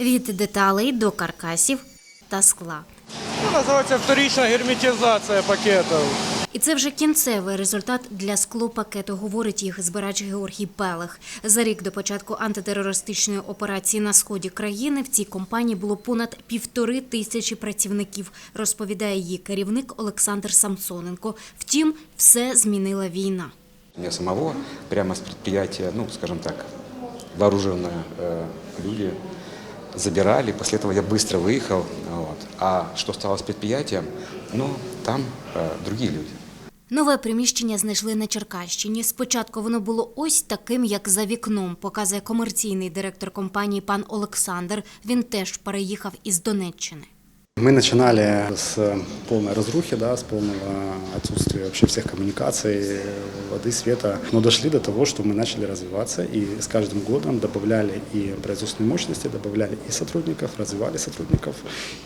від деталей до каркасів та скла. Ну, називається вторична герметизація пакетів. І це вже кінцевий результат для склопакету, говорить їх збирач Георгій Пелех. За рік до початку антитерористичної операції на сході країни в цій компанії було понад півтори тисячі працівників, розповідає її керівник Олександр Самсоненко. Втім, все змінила війна. Меня самого прямо с предприятия, ну, скажем так, вооруженные э, люди забирали. После этого я быстро выехал. Вот. А что стало с предприятием? Ну, там э, другие люди. Нове приміщення знайшли на Черкащині. Спочатку воно було ось таким, як за вікном, показує комерційний директор компанії пан Олександр. Він теж переїхав із Донеччини. Мы начинали с полной разрухи, да, с полного отсутствия вообще всех коммуникаций, воды, света, но дошли до того, что мы начали развиваться и с каждым годом добавляли и производственные мощности, добавляли и сотрудников, развивали сотрудников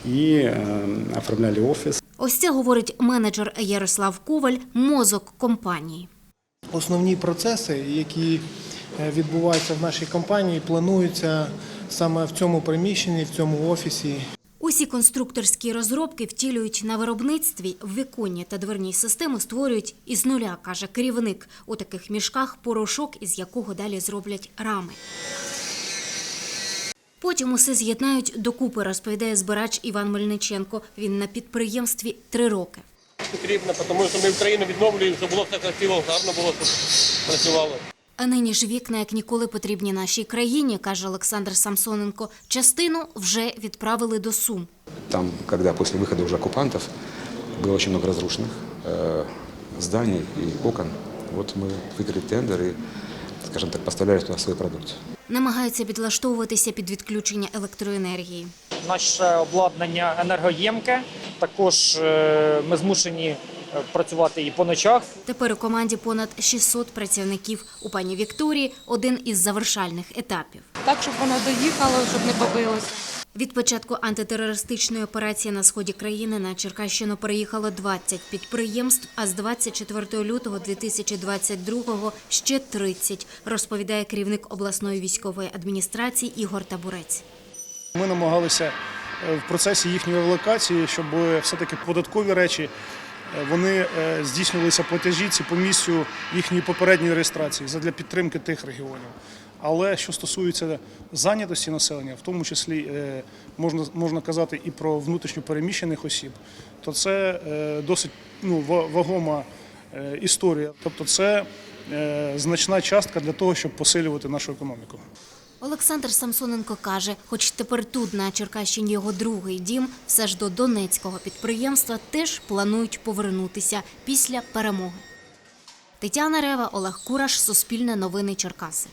и э, оформляли офис. Ось це говорить менеджер Ярослав Коваль, мозок компанії. Основні процеси, які е, відбуваються в нашій компанії, плануються саме в цьому приміщенні, в цьому офісі. Усі конструкторські розробки втілюють на виробництві, віконні та дверні системи створюють із нуля, каже керівник. У таких мішках порошок, із якого далі зроблять рами. Потім усе з'єднають докупи, розповідає збирач Іван Мельниченко. Він на підприємстві три роки. потрібно, тому що ми Україну відновлюємо, щоб було все красиво, гарно було, щоб працювало. А нині ж вікна як ніколи потрібні нашій країні, каже Олександр Самсоненко. Частину вже відправили до Сум. Там, когда после выхода уже оккупантов было очень много разрушенных э, зданий и окон, вот мы выиграли тендер и, скажем так, поставляли туда свою продукцию. Намагаються підлаштовуватися під відключення електроенергії. Наше обладнання енергоємке. Також е, ми змушені е, працювати і по ночах. Тепер у команді понад 600 працівників. У пані Вікторії один із завершальних етапів. так, щоб воно доїхало, щоб не побилося. Від початку антитерористичної операції на сході країни на Черкащину переїхало 20 підприємств, а з 24 лютого 2022-го ще 30, розповідає керівник обласної військової адміністрації Ігор Табурець. Ми намагалися е, в процесі їхньої евакуації, щоб все-таки податкові речі е, вони е, здійснювалися платежі ці по місцю їхньої попередньої реєстрації задля підтримки тих регіонів. Але що стосується зайнятості населення, в тому числі е, можна, можна казати і про внутрішньо переміщених осіб, то це е, досить ну, вагома історія. Тобто це значна частка для того, щоб посилювати нашу економіку. Олександр Самсоненко каже, хоч тепер тут на Черкащині його другий дім, все ж до донецького підприємства теж планують повернутися після перемоги. Тетяна Рева, Олег Кураш, Суспільне новини Черкаси.